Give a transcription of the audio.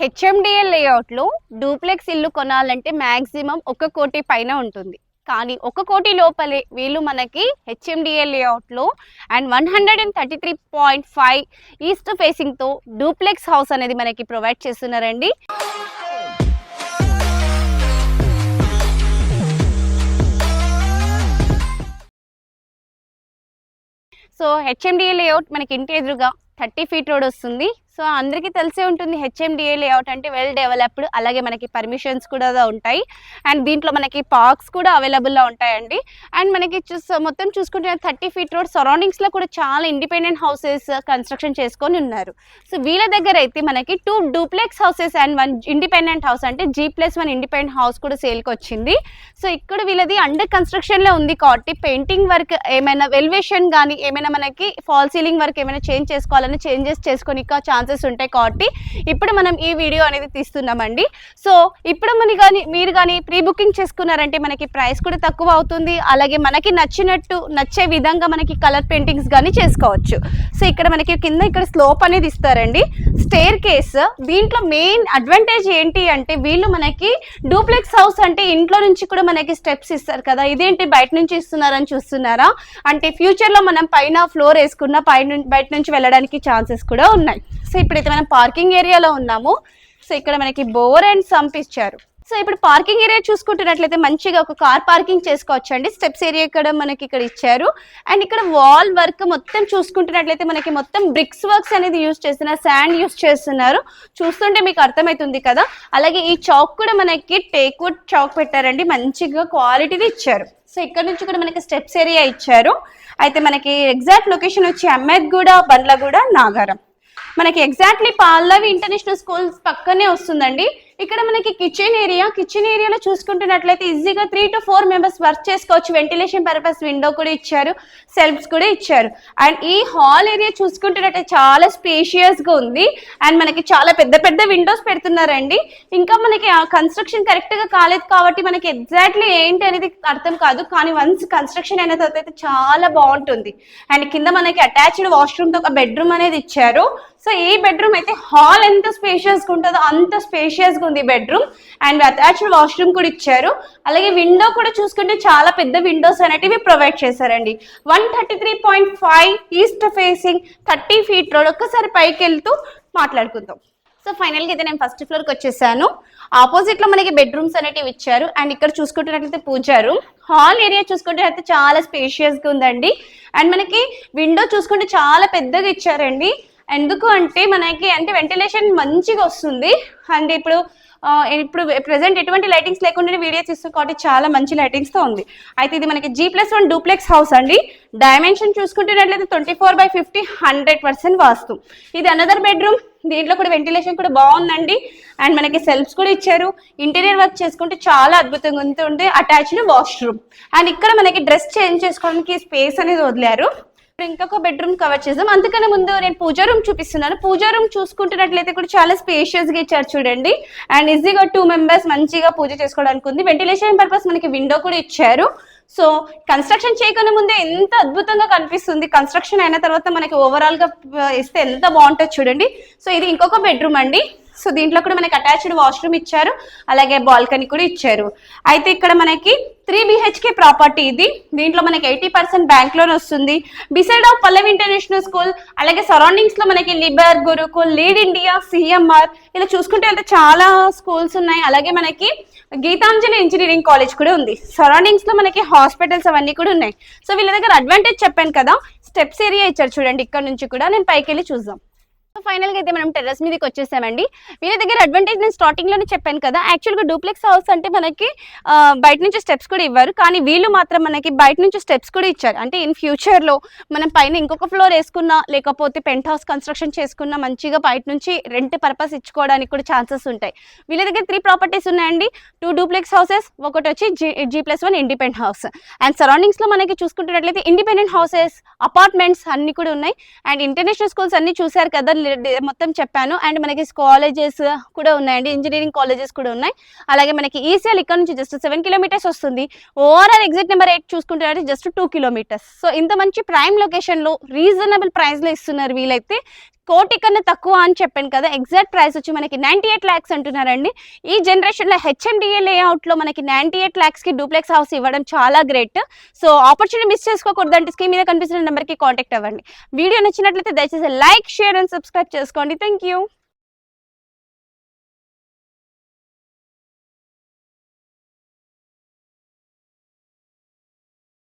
HMDL లేఅవుట్లో duplex ఇల్లు కొనాలంటే మ్యాక్సిమం ఒక కోటి పైన ఉంటుంది. కానీ ఒక కోటి లోపలే వీళ్ళు మనకి హెచ్ఎండిఎల్ లేఅవుట్లో and one hundred and thirty three point five east ఫేసింగ్తో duplex house అనేది మనకి ప్రొవైడ్ చేస్తున్నారండి. సో హెచ్ఎండిఏ లేఅవుట్ మనకి ఇంటి ఎదురుగా థర్టీ ఫీట్ రోడ్ వస్తుంది. సో అందరికీ తెలిసే ఉంటుంది హెచ్ఎండిఏ లేఅవుట్ అంటే వెల్ డెవలప్డ్ అలాగే మనకి పర్మిషన్స్ కూడా ఉంటాయి. అండ్ దీంట్లో మనకి పార్క్స్ కూడా అవైలబుల్లో ఉంటాయండి. అండ్ మనకి చూస్ మొత్తం చూసుకుంటే థర్టీ ఫీట్ రోడ్ సరౌండింగ్స్లో కూడా చాలా ఇండిపెండెంట్ హౌసెస్ కన్స్ట్రక్షన్ చేసుకొని ఉన్నారు. సో వీళ్ళ దగ్గర అయితే మనకి two duplex houses and one independent house అంటే G plus one independent house కూడా సేల్కి వచ్చింది. సో ఇక్కడ వీళ్ళది అండర్ కన్స్ట్రక్షన్లో ఉంది కాబట్టి పెయింటింగ్ వర్క్ ఏమైనా ఎలివేషన్ కానీ ఏమైనా మనకి ఫాల్ సీలింగ్ వర్క్ ఏమైనా చేంజ్ చేసుకోవాలని చేంజెస్ చేసుకొని ఛాన్సెస్ ఉంటాయి కాబట్టి ఇప్పుడు మనం ఈ వీడియో అనేది తీస్తున్నామండి. సో ఇప్పుడు మన కానీ మీరు కానీ ప్రీ బుకింగ్ చేసుకున్నారంటే మనకి ప్రైస్ కూడా తక్కువ అవుతుంది. అలాగే మనకి నచ్చినట్టు నచ్చే విధంగా మనకి కలర్ పెయింటింగ్స్ కానీ చేసుకోవచ్చు. సో ఇక్కడ మనకి కింద ఇక్కడ స్లోప్ అనేది ఇస్తారండి. స్టేర్ కేస్ దీంట్లో మెయిన్ అడ్వాంటేజ్ ఏంటి అంటే వీళ్ళు మనకి డూప్లెక్స్ హౌస్ అంటే ఇంట్లో నుంచి కూడా మనకి స్టెప్స్ ఇస్తారు కదా. ఇదేంటి బయట నుంచి ఇస్తున్నారని చూస్తున్నారా? అంటే ఫ్యూచర్లో మనం పైన ఫ్లోర్ వేసుకున్న పైన బయట నుంచి వెళ్ళడానికి ఛాన్సెస్ కూడా ఉన్నాయి. సో ఇప్పుడైతే మనం పార్కింగ్ ఏరియాలో ఉన్నాము. సో ఇక్కడ మనకి బోర్ అండ్ సంప్ ఇచ్చారు. సో ఇప్పుడు పార్కింగ్ ఏరియా చూసుకుంటున్నట్లయితే మంచిగా ఒక కార్ పార్కింగ్ చేసుకోవచ్చు అండి స్టెప్స్ ఏరియా ఇక్కడ మనకి ఇక్కడ ఇచ్చారు. అండ్ ఇక్కడ వాల్ వర్క్ మొత్తం చూసుకుంటున్నట్లయితే మనకి మొత్తం బ్రిక్స్ వర్క్స్ అనేది యూస్ చేస్తున్నారు. శాండ్ యూస్ చేస్తున్నారు. చూస్తుంటే మీకు అర్థమవుతుంది కదా. అలాగే ఈ చౌక్ కూడా మనకి టేక్వుడ్ చౌక్ పెట్టారండి. మంచిగా క్వాలిటీది ఇచ్చారు. సో ఇక్కడ నుంచి కూడా మనకి స్టెప్స్ ఏరియా ఇచ్చారు. అయితే మనకి ఎగ్జాక్ట్ లొకేషన్ వచ్చి అమ్మేద్గూడ బండ్లగూడ నాగారం. మనకి ఎగ్జాక్ట్లీ పాల్లవి ఇంటర్నేషనల్ స్కూల్స్ పక్కనే వస్తుందండి. ఇక్కడ మనకి కిచెన్ ఏరియా కిచెన్ ఏరియాలో చూసుకుంటున్నట్లయితే ఈజీగా three to four members work చేసుకోవచ్చు. వెంటిలేషన్ పర్పస్ విండో కూడా ఇచ్చారు సెల్ఫ్స్ కూడా ఇచ్చారు. అండ్ ఈ హాల్ ఏరియా చూసుకుంటున్నట్లయితే చాలా స్పేషియస్గా ఉంది. అండ్ మనకి చాలా పెద్ద పెద్ద విండోస్ పెడుతున్నారండి. ఇంకా మనకి కన్స్ట్రక్షన్ కరెక్ట్గా కాలేదు కాబట్టి మనకి ఎగ్జాక్ట్లీ ఏంటి అనేది అర్థం కాదు. కానీ వన్స్ కన్స్ట్రక్షన్ అయిన తర్వాత అయితే చాలా బాగుంటుంది. అండ్ కింద మనకి అటాచ్డ్ వాష్రూమ్తో ఒక బెడ్రూమ్ అనేది ఇచ్చారు. సో ఈ బెడ్రూమ్ అయితే హాల్ ఎంత స్పేషియస్గా ఉంటుందో అంత స్పేషియస్గా ఉంది బెడ్రూమ్ అండ్ అటాచ్డ్ వాష్రూమ్ కూడా ఇచ్చారు. అలాగే విండో కూడా చూసుకుంటే చాలా పెద్ద విండోస్ అనేటివి ప్రొవైడ్ చేశారండి. One thirty three point five east facing thirty feet road ఒక్కసారి పైకి వెళ్తూ మాట్లాడుకుందాం. సో ఫైనల్గా అయితే నేను ఫస్ట్ ఫ్లోర్కి వచ్చేసాను. ఆపోజిట్లో మనకి బెడ్రూమ్స్ అనేటివి ఇచ్చారు. అండ్ ఇక్కడ చూసుకుంటున్నట్లయితే పూజా రూమ్ హాల్ ఏరియా చూసుకుంటున్నట్లయితే చాలా స్పేషియస్గా ఉందండి. అండ్ మనకి విండో చూసుకుంటే చాలా పెద్దగా ఇచ్చారండి. ఎందుకు అంటే మనకి అంటే వెంటిలేషన్ మంచిగా వస్తుంది. అండ్ ఇప్పుడు ఇప్పుడు ప్రెసెంట్ ఎటువంటి లైటింగ్స్ లేకుండా వీడియో తీస్తుంది కాబట్టి చాలా మంచి లైటింగ్స్తో ఉంది. అయితే ఇది మనకి G plus one duplex house అండి. Dimension చూసుకుంటున్నట్లయితే twenty four by fifty hundred percent vastu. ఇది అనదర్ బెడ్రూమ్ దీంట్లో కూడా వెంటిలేషన్ కూడా బాగుందండి. అండ్ మనకి సెల్ఫ్స్ కూడా ఇచ్చారు. ఇంటీరియర్ వర్క్ చేసుకుంటే చాలా అద్భుతంగా ఉంటుంది అటాచ్డ్ వాష్రూమ్ అండ్ ఇక్కడ మనకి డ్రెస్ చేంజ్ చేసుకోవడానికి స్పేస్ అనేది వదిలారు. ఇంకొక బెడ్రూమ్ కవర్ చేద్దాం. అందుకనే ముందు నేను పూజా రూమ్ చూపిస్తున్నాను. పూజా రూమ్ చూసుకుంటున్నట్లయితే కూడా చాలా స్పేషియస్గా ఇచ్చారు చూడండి. అండ్ ఈజీగా టూ మెంబర్స్ మంచిగా పూజ చేసుకోవడానికి ఉంది. వెంటిలేషన్ పర్పస్ మనకి విండో కూడా ఇచ్చారు. సో కన్స్ట్రక్షన్ చేయకుండా ముందే ఎంత అద్భుతంగా కనిపిస్తుంది. కన్స్ట్రక్షన్ అయిన తర్వాత మనకి ఓవరాల్గా ఇస్తే ఎంత బాగుంటుంది చూడండి. సో ఇది ఇంకొక బెడ్రూమ్ అండి. సో దీంట్లో కూడా మనకి అటాచ్డ్ వాష్రూమ్ ఇచ్చారు. అలాగే బాల్కనీ కూడా ఇచ్చారు. అయితే ఇక్కడ మనకి త్రీ బిహెచ్కే ప్రాపర్టీ ఇది. దీంట్లో మనకి ఎయిటీ పర్సెంట్ బ్యాంక్ లోన్ వస్తుంది. Beside of Pallavi international school అలాగే సరౌండింగ్స్లో మనకి లిబర్ గురుకుల్ లీడ్ ఇండియా సిఎంఆర్ ఇలా చూసుకుంటే అయితే చాలా స్కూల్స్ ఉన్నాయి. అలాగే మనకి గీతాంజలి ఇంజనీరింగ్ కాలేజ్ కూడా ఉంది. సరౌండింగ్స్లో మనకి హాస్పిటల్స్ అవన్నీ కూడా ఉన్నాయి. సో వీళ్ళ దగ్గర అడ్వాంటేజ్ చెప్పాను కదా. స్టెప్స్ ఏరియా ఇచ్చారు చూడండి. ఇక్కడ నుంచి కూడా నేను పైకి వెళ్ళి చూద్దాం. ఫైనల్గా అయితే మనం టెర్రస్ మీదకి వచ్చేసామండి. వీళ్ళ దగ్గర అడ్వాంటేజ్ నేను స్టార్టింగ్లోనే చెప్పాను కదా. యాక్చువల్గా డూప్లెక్స్ హౌస్ అంటే మనకి బయట నుంచి స్టెప్స్ కూడా ఇవ్వరు. కానీ వీళ్ళు మాత్రం మనకి బయట నుంచి స్టెప్స్ కూడా ఇచ్చారు. అంటే ఇన్ ఫ్యూచర్లో మనం పైన ఇంకొక ఫ్లోర్ వేసుకున్నా లేకపోతే పెంట్ హౌస్ కన్స్ట్రక్షన్ చేసుకున్నా మంచిగా బయట నుంచి రెంట్ పర్పస్ ఇచ్చుకోవడానికి కూడా ఛాన్సెస్ ఉంటాయి. వీళ్ళ దగ్గర త్రీ ప్రాపర్టీస్ ఉన్నాయండి. టూ డూప్లెక్స్ హౌసెస్ ఒకటి వచ్చి G G plus one independent house and సరౌండింగ్స్లో మనకి చూసుకుంటున్నట్లయితే ఇండిపెండెంట్ హౌసెస్ అపార్ట్మెంట్స్ అన్ని కూడా ఉన్నాయి. అండ్ ఇంటర్నేషనల్ స్కూల్స్ అన్ని చూసారు కదా మొత్తం చెప్పాను. అండ్ మనకి కాలేజెస్ కూడా ఉన్నాయండి. ఇంజనీరింగ్ కాలేజెస్ కూడా ఉన్నాయి. అలాగే మనకి ఈసీఎల్ ఇక్కడ నుంచి జస్ట్ సెవెన్ కిలోమీటర్స్ వస్తుంది. ఓవరాల్ ఎగ్జిట్ నెంబర్ ఎయిట్ చూసుకుంటే జస్ట్ టూ కిలోమీటర్స్ సో ఇంత మంచి ప్రైమ్ లొకేషన్లో రీజనబుల్ ప్రైస్లో ఇస్తున్నారు వీలైతే కోటి కన్నా తక్కువ అని చెప్పాను కదా ఎగ్జాక్ట్ ప్రైస్ వచ్చి మనకి నైంటీ ఎయిట్ ల్యాక్స్ అంటున్నారండి. ఈ జనరేషన్లో హెచ్ఎండిఏ లేఅవుట్లో మనకి నైంటీ ఎయిట్ ల్యాక్స్కి డూప్లెక్స్ హౌస్ ఇవ్వడం చాలా గ్రేట్ సో ఆపర్చునిటీ మిస్ చేసుకోకూడదు అంటే స్క్రీన్ మీద కనిపిస్తున్న నెంబర్కి కాంటాక్ట్ అవ్వండి. వీడియో నచ్చినట్లయితే దయచేసి లైక్ షేర్ అండ్ సబ్స్క్రైబ్ చేసుకోండి. Thank you